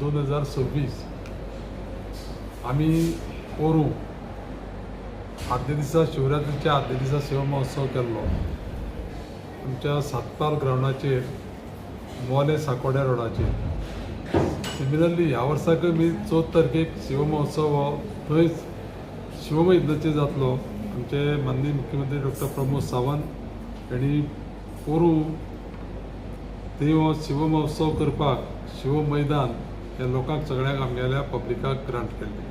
दोन हजार सव्वीस. आम्ही ओरू आदल्या दिसा शिवरात्रीच्या आदल्या दिसा शिव महोत्सव केल्लो आमच्या सातपाल ग्रावंडाचेर मोले साकोड्या रोडाचेर सिमिलरली ह्या वर्साकय मी चवथ तारखेक शिव महोत्सव हो थंयच शिवमयज्ञाचेर जातलो. आमचे माननीय मुख्यमंत्री डॉक्टर प्रमोद सावंत हांणी पोरू थंय हो शिव महोत्सव करपाक शिव मैदान त्या लोकांक सगळ्यांक आमगेल्या पब्लिकाक ग्रांट केल्ली.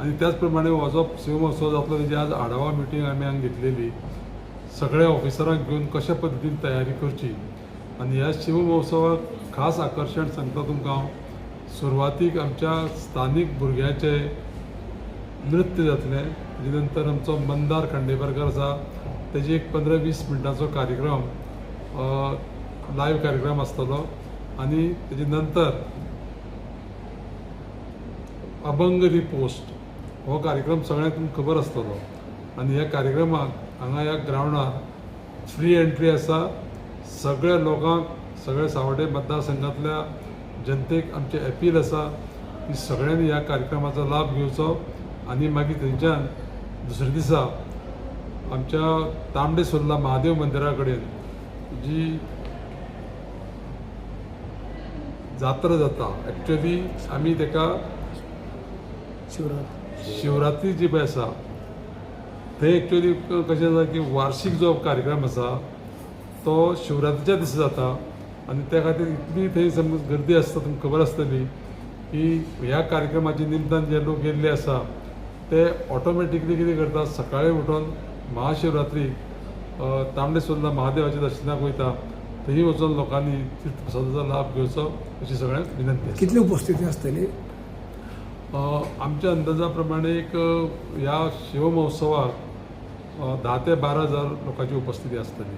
आनी त्याच प्रमाणे हो जो शिव महोत्सव जातलो तेजी आज आढावा मिटींग आमी हांगा घेतलेली सगळ्या ऑफिसरांक घेवन कशा पद्दतीन तयारी करची आनी ह्या शिव महोत्सवाक खास आकर्शण सांगता तुमकां हांव सुरवातीक आमच्या स्थानीक भुरग्याचे नृत्य जातलें तेजे नंतर आमचो मंदार खांडेपारकर आसा तेजी एक पंदरा वीस मिनटांचो कार्यक्रम लायव्ह कार्यक्रम आसतलो आनी तेजे नंतर अभंग रिपोस्ट हो कार्यक्रम सगळ्यांक तुमकां खबर आसतलो आनी ह्या कार्यक्रमाक हांगा ह्या ग्रावंडार फ्री एंट्री आसा सगळ्या लोकांक सगळ्या सावड्डे मतदारसंघातल्या जनतेक आमचें अपील आसा की सगळ्यांनी ह्या कार्यक्रमाचो लाभ घेवचो. आनी मागीर थंयच्यान दुसरे दिसा आमच्या तांबडे सुर्ला महादेव मंदिरा कडेन जी जात्रा जाता एक्चुअली आमी ताका शिवरात शिवरात्री जी पळय आसा थंय एक्चुअली कशें जाता की वार्षिक जो कार्यक्रम आसा तो शिवरात्रीच्या दिसा जाता. आनी त्या खातीर इतली थंय समज गर्दी आसता तुमकां खबर आसतली की ह्या कार्यक्रमाच्या निमतान जे लोक येयल्ले आसा ते ऑटोमॅटिकली कितें करतात सकाळीं उठून महाशिवरात्री तांबडे सुर्ला महादेवाच्या दर्शनाक वयता. थंय वचून लोकांनी तीर्थप्रसादाचो लाभ घेवचो अशी सगळ्यांक विनंती आसा. कितली उपस्थिती असतली अ, आमच्या अंदाजाप्रमाणे एक या ह्या शिव महोत्सवाक धा ते बारा हजार लोकांची उपस्थिती आसतली